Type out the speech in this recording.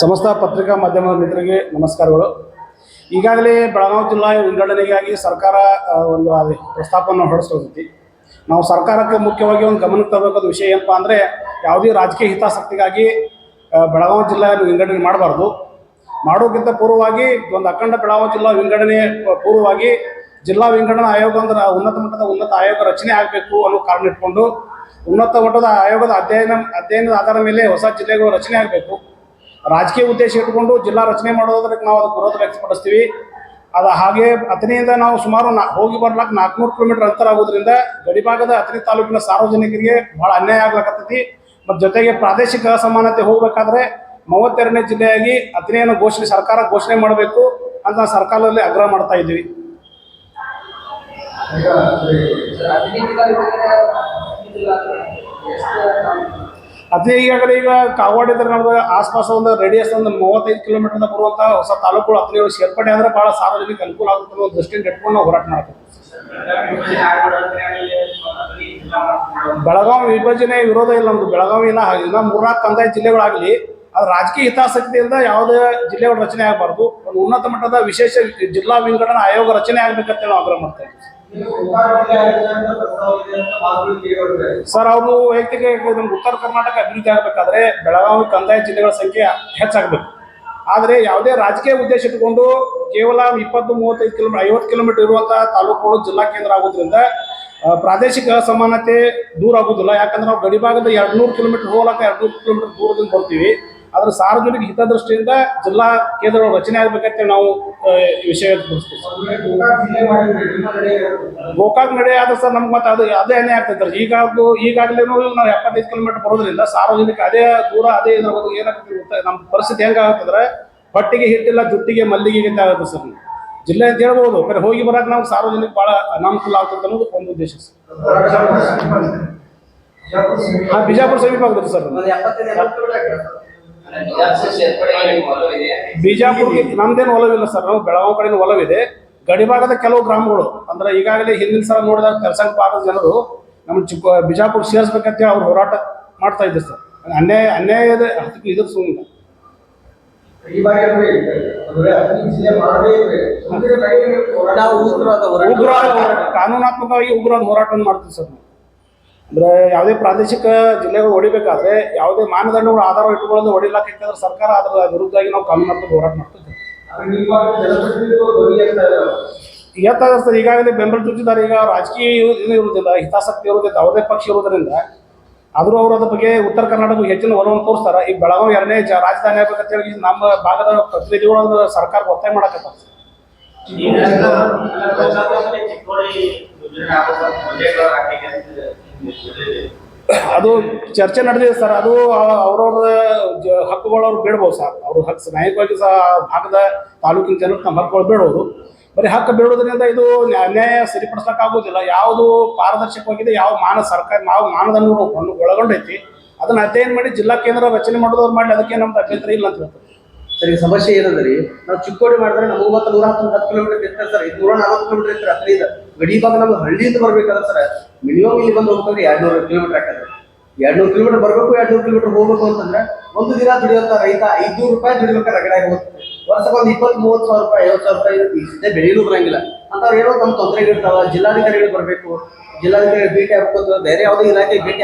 ಸಮಸ್ತ ಪತ್ರಿಕಾ ಮಾಧ್ಯಮದ ಮಿತ್ರರಿಗೆ ನಮಸ್ಕಾರಗಳು. ಈಗಾಗಲೇ ಬೆಳಗಾವಿ ಜಿಲ್ಲಾ ವಿಂಗಡಣೆಗಾಗಿ ಸರ್ಕಾರ ಒಂದು ಪ್ರಸ್ತಾಪವನ್ನು ಹೊರಡಿಸೋದೈತಿ ನಾವು ಸರ್ಕಾರಕ್ಕೆ ಮುಖ್ಯವಾಗಿ ಒಂದು ಗಮನಕ್ಕೆ ತರಬೇಕಾದ ವಿಷಯ ಏನಪ್ಪ ಅಂದರೆ, ಯಾವುದೇ ರಾಜಕೀಯ ಹಿತಾಸಕ್ತಿಗಾಗಿ ಬೆಳಗಾವಿ ಜಿಲ್ಲೆಯನ್ನು ವಿಂಗಡಣೆ ಮಾಡಬಾರ್ದು. ಮಾಡೋಕ್ಕಿಂತ ಪೂರ್ವವಾಗಿ ಒಂದು ಅಖಂಡ ಬೆಳಗಾವಿ ಜಿಲ್ಲಾ ವಿಂಗಡಣೆ ಪೂರ್ವವಾಗಿ ಜಿಲ್ಲಾ ವಿಂಗಡಣಾ ಆಯೋಗ ಅಂದ್ರೆ ಉನ್ನತ ಮಟ್ಟದ ಉನ್ನತ ಆಯೋಗ ರಚನೆ ಆಗಬೇಕು ಅನ್ನೋ ಕಾರಣ ಇಟ್ಕೊಂಡು ಉನ್ನತ ಮಟ್ಟದ ಆಯೋಗದ ಅಧ್ಯಯನ ಅಧ್ಯಯನದ ಆಧಾರದ ಮೇಲೆ ಹೊಸ ಜಿಲ್ಲೆಗಳು ರಚನೆ ಆಗಬೇಕು ರಾಜಕೀಯ ಉದ್ದೇಶ ಇಟ್ಕೊಂಡು ಜಿಲ್ಲಾ ರಚನೆ ಮಾಡೋದಕ್ಕೆ ನಾವು ಅದಕ್ಕೆ ವಿರೋಧ ವ್ಯಕ್ತಪಡಿಸ್ತೀವಿ ಅದು ಹಾಗೆ ಹತ್ತನೆಯಿಂದ ನಾವು ಸುಮಾರು ನಾ ಹೋಗಿ ಬರ್ಲಾಕ್ ನಾಲ್ಕುನೂರು ಕಿಲೋಮೀಟರ್ ಅಂತರ ಆಗೋದ್ರಿಂದ ಗಡಿಭಾಗದ ಹತ್ತನೇ ತಾಲೂಕಿನ ಸಾರ್ವಜನಿಕರಿಗೆ ಭಾಳ ಅನ್ಯಾಯ ಆಗ್ಲಕತ್ತೈತಿ ಮತ್ತು ಜೊತೆಗೆ ಪ್ರಾದೇಶಿಕ ಅಸಮಾನತೆ ಹೋಗಬೇಕಾದ್ರೆ ಮೂವತ್ತೆರಡನೇ ಜಿಲ್ಲೆಯಾಗಿ ಹತ್ತನೆಯನ್ನು ಘೋಷಣೆ ಸರ್ಕಾರ ಘೋಷಣೆ ಮಾಡಬೇಕು ಅಂತ ನಾವು ಸರ್ಕಾರದಲ್ಲಿ ಆಗ್ರಹ ಮಾಡ್ತಾ ಇದ್ದೀವಿ ಅದೇ ಈಗಾಗಲೇ ಈಗ ಕಾಗವಾಡ ಇದ್ರೆ ನಮ್ಗೆ ಆಸ್ಪಾಸ ಒಂದು ರೇಡಿಯಸ್ ಒಂದು ಮೂವತ್ತೈದು ಕಿಲೋಮೀಟರ್ ಬರುವಂಥ ಹೊಸ ತಾಲೂಕುಗಳು ಅಥಣಿಗಳು ಸೇರ್ಪಡೆ ಆದರೆ ಭಾಳ ಸಾರ್ವಜನಿಕ ಅನುಕೂಲ ಆಗುತ್ತೆ ಅನ್ನೋ ದೃಷ್ಟಿಯಿಂದ ಇಟ್ಕೊಂಡು ನಾವು ಹೋರಾಟ ಮಾಡ್ತೀವಿ. ಬೆಳಗಾವಿ ವಿಭಜನೆ ವಿರೋಧ ಇಲ್ಲ, ನಮ್ದು ಬೆಳಗಾವಿ ಇಲ್ಲ ಇನ್ನ ಮೂರ್ನಾಲ್ಕು ಕಂದಾಯ ಜಿಲ್ಲೆಗಳಾಗಲಿ, ಅದು ರಾಜಕೀಯ ಹಿತಾಸಕ್ತಿಯಿಂದ ಯಾವುದೇ ಜಿಲ್ಲೆಗಳ ರಚನೆ ಆಗಬಾರ್ದು. ಒಂದು ಉನ್ನತ ಮಟ್ಟದ ವಿಶೇಷ ಜಿಲ್ಲಾ ವಿಂಗಡಣಾ ಆಯೋಗ ರಚನೆ ಆಗಬೇಕಂತ ನಾವು ಆಗ್ರಹ ಮಾಡ್ತಾ ಇದ್ದೀವಿ. ಸರ್, ಅವರು ವೈಯಕ್ತಿಕ ಉತ್ತರ ಕರ್ನಾಟಕ ಅಭಿವೃದ್ಧಿ ಆಗಬೇಕಾದ್ರೆ ಬೆಳಗಾವಿ ಕಂದಾಯ ಜಿಲ್ಲೆಗಳ ಸಂಖ್ಯೆ ಹೆಚ್ಚಾಗಬೇಕು. ಆದರೆ ಯಾವುದೇ ರಾಜಕೀಯ ಉದ್ದೇಶ ಇಟ್ಟುಕೊಂಡು ಕೇವಲ ಇಪ್ಪತ್ತು, ಮೂವತ್ತೈದು ಕಿಲೋಮೀಟರ್ ಐವತ್ತು ಕಿಲೋಮೀಟರ್ ಇರುವಂಥ ತಾಲೂಕುಗಳು ಜಿಲ್ಲಾ ಕೇಂದ್ರ ಆಗೋದ್ರಿಂದ ಪ್ರಾದೇಶಿಕ ಅಸಮಾನತೆ ದೂರ ಆಗೋದಿಲ್ಲ. ಯಾಕಂದ್ರೆ ನಾವು ಗಡಿಭಾಗದ ಎರಡು ನೂರು ಕಿಲೋಮೀಟರ್ ಹೋಗ್ಲಕ್ಕ ಎರಡು ನೂರು ಕಿಲೋಮೀಟರ್ ದೂರದಿಂದ ಬರ್ತೀವಿ. ಆದ್ರೆ ಸಾರ್ವಜನಿಕ ಹಿತದೃಷ್ಟಿಯಿಂದ ಜಿಲ್ಲಾ ಕೇಂದ್ರಗಳು ರಚನೆ ಆಗ್ಬೇಕಂತ ನಾವು ವಿಷಯ ಗೋಕಾಕ್ ನಡೆ ಆದ್ರೆ ಸರ್ ನಮ್ಗೆ ಮತ್ತೆ ಅದು ಅದೇ ಏನೇ ಆಗ್ತೈತೆ ಈಗ ಅದು ಈಗಾಗಲೇ ನಾವು ಎಪ್ಪತ್ತೈದು ಕಿಲೋಮೀಟರ್ ಬರೋದ್ರಿಂದ ಸಾರ್ವಜನಿಕ ಅದೇ ದೂರ ಅದೇ ಇದ್ರ ಏನಾಗ್ತದೆ ನಮ್ಮ ಪರಿಸ್ಥಿತಿ ಹೆಂಗಾಗತ್ತಂದ್ರೆ ಹೊಟ್ಟಿಗೆ ಹಿಟ್ಟಿಲ್ಲ ಜುಟ್ಟಿಗೆ ಮಲ್ಲಿಗೆ ಅಂತ ಆಗುತ್ತೆ ಸರ್. ಜಿಲ್ಲೆ ಅಂತ ಹೇಳ್ಬೋದು ಬರೀ ಹೋಗಿ ಬರೋಕೆ ನಾವು ಸಾರ್ವಜನಿಕ ಭಾಳ ಅನಾನುಕೂಲ ಆಗ್ತದೆ ಅನ್ನೋದು ಒಂದು ಉದ್ದೇಶ ಸರ್. ಹಾಂ ಬಿಜಾಪುರ ಸಮೀಪ ಆಗುತ್ತೆ ಸರ್. ಬಿಜಾಪುರ್ಗೆ ನಮ್ದೇನು ಒಲವಿಲ್ಲ ಸರ್ ನಾವು ಬೆಳಗಾವಿ ಕಡೆನೂ ಒಲವಿದೆ. ಗಡಿಭಾಗದ ಕೆಲವು ಗ್ರಾಮಗಳು ಅಂದ್ರೆ ಈಗಾಗಲೇ ಹಿಂದಿನ ಸಲ ನೋಡಿದಾಗ ಕರ್ಸಂಗ್ ಭಾಗದ ಜನರು ನಮ್ಮ ಚಿಕ್ಕ ಬಿಜಾಪುರ್ ಸೇರಿಸ್ಬೇಕಂತೇಳಿ ಅವ್ರು ಹೋರಾಟ ಮಾಡ್ತಾ ಇದ್ದೆ ಸರ್. ಅನ್ಯಾಯ ಅನ್ಯಾಯದ ಇದ್ರ ಸುಮ್ಮನೆ ಉಗ್ರ ಕಾನೂನಾತ್ಮಕವಾಗಿ ಉಗ್ರವಾದ ಹೋರಾಟವನ್ನು ಮಾಡ್ತೀವಿ ಸರ್ ನಾವು. ಅಂದ್ರೆ ಯಾವುದೇ ಪ್ರಾದೇಶಿಕ ಜಿಲ್ಲೆಗಳು ಹೊಡಿಬೇಕಾದ್ರೆ ಯಾವುದೇ ಮಾನದಂಡಗಳು ಆಧಾರ ಇಟ್ಕೊಳ್ಳೋದು ಹೊಡಿಲಾಕಿತ್ತಂದ್ರೆ ಸರ್ಕಾರ ಅದರ ವಿರುದ್ಧವಾಗಿ ನಾವು ಕಾನೂನಾತ್ಮಕ ಹೋರಾಟ ಮಾಡ್ತಿದ್ದೇವೆ ಇವತ್ತಾಗ ಸರ್, ಈಗಾಗಲೇ ಬೆಂಬಲ ಚುಚ್ಚಿದ್ದಾರೆ ಈಗ ರಾಜಕೀಯ ಇರುವುದಿಲ್ಲ, ಹಿತಾಸಕ್ತಿ ಇರುವುದಿಲ್ಲ ಅವರದೇ ಪಕ್ಷ ಇರುವುದರಿಂದ. ಆದರೂ ಅವರು ಅದ್ರ ಬಗ್ಗೆ ಉತ್ತರ ಕರ್ನಾಟಕಕ್ಕೆ ಹೆಚ್ಚಿನ ಒಲವನ್ನು ತೋರಿಸ್ತಾರೆ. ಈ ಬೆಳಗಾವಿ ಎರಡನೇ ಜ, ರಾಜಧಾನಿ ಹೇಳಿ ನಮ್ಮ ಭಾಗದ ಪ್ರತಿನಿಧಿಗಳು ಅದನ್ನ ಸರ್ಕಾರಕ್ಕೆ ಒತ್ತಾಯ ಮಾಡಕತ್ತಾರೆ. ಅದು ಚರ್ಚೆ ನಡೆದಿದೆ ಸರ್. ಅದು ಅವ- ಅವ್ರವ್ರ ಜ- ಹಕ್ಕುಗಳು ಅವ್ರು ಬೇಡ್ಬೋದು ಸರ್. ಅವ್ರ ಹಕ್ಕು ನ್ಯಾಯಿಕವಾಗಿ ಸಹ ಭಾಗದ ತಾಲೂಕಿನ ಜನರು ತಮ್ಮ ಹಕ್ಕುಗಳು ಬೇಡೋದು ಬರೀ ಹಕ್ಕು ಬೇಡೋದ್ರಿಂದ ಇದು ನ್ಯಾಯ ಅನ್ಯಾಯ ಸರಿಪಡಿಸಕ್ಕಾಗೋದಿಲ್ಲ ಯಾವುದು ಪಾರದರ್ಶಕವಾಗಿದೆ, ಯಾವ ಮಾನ ಸರ್ಕಾರ ಯಾವ ಮಾನದಂಡಗಳು ಒಳ- ಒಳಗೊಂಡೈತಿ, ಅದನ್ನ ಅಧ್ಯಯನ ಮಾಡಿ ಜಿಲ್ಲಾ ಕೇಂದ್ರ ರಚನೆ ಮಾಡೋದವ್ರು ಮಾಡಲಿ. ಅದಕ್ಕೆ ನಮ್ದು ಅಭ್ಯಂತರ ಇಲ್ಲ ಅಂತ ಹೇಳ್ತಾರೆ. ಸರ್, ಸಮಸ್ಯೆ ರೀ, ನಾವು ಚಿಕ್ಕೋಡಿ ಮಾಡಿದ್ರೆ ನಮ್ಗೆ ಮತ್ತೆ ನೂರ ಹತ್ತು ಹತ್ತು ಕಿಲೋಮೀಟರ್ ಇರ್ತಾರೆ ಸರ್ ಇದು ನೂರ ನಲವತ್ತು ಕಿಲೋಮೀಟರ್ ಇರ್ತಾರೆ ಹತ್ತರಿಂದ ಗಡಿ ಭಾಗ ನಮ್ಗೆ ಹಳ್ಳಿಯಿಂದ ಬರ್ಬೇಕಾದ್ರೆ ಸರ್ ಮಿನಿಮಮ್ ಇಲ್ಲಿ ಬಂದು ಹೋಗ್ಬೇಕಂದ್ರೆ ಎರಡು ನೂರು ಕಿಲೋಮೀಟರ್ ಆಗ್ತದೆ ಎರಡು ನೂರು ಕಿಲೋಮೀಟರ್ ಬರಬೇಕು ಎರಡು ನೂರು ಕಿಲೋಮೀಟರ್ ಹೋಗ್ಬೇಕು ಅಂತಂದ್ರೆ ಒಂದು ದಿನ ದುಡಿಯುವಂತ ರೈತ ಐದ್ನೂರು ರೂಪಾಯಿ ದುಡಿಬೇಕಾದ್ರೆ ರಗಡಾಗಿ ಹೋಗ್ತದೆ ವರ್ಷಕ್ಕೆ ಒಂದು ಇಪ್ಪತ್ತು, ಮೂವತ್ತು ಸಾವಿರ ರೂಪಾಯಿ, ಐವತ್ತು ಸಾವಿರ ರೂಪಾಯಿ ಇಷ್ಟೇ ಬೆಳೆಯೂ ಬರಂಗಿಲ್ಲ ಅಂತವ್ರು ಏನೋ ನಮ್ಮ ತೊಂದರೆಗಳಿರ್ತಾವ ಜಿಲ್ಲಾಧಿಕಾರಿಗಳು ಬರಬೇಕು ಜಿಲ್ಲಾಧಿಕಾರಿ ಭೇಟಿ ಆಗ್ಬೇಕು ಬೇರೆ ಯಾವುದೇ ಇಲಾಖೆ ಭೇಟಿ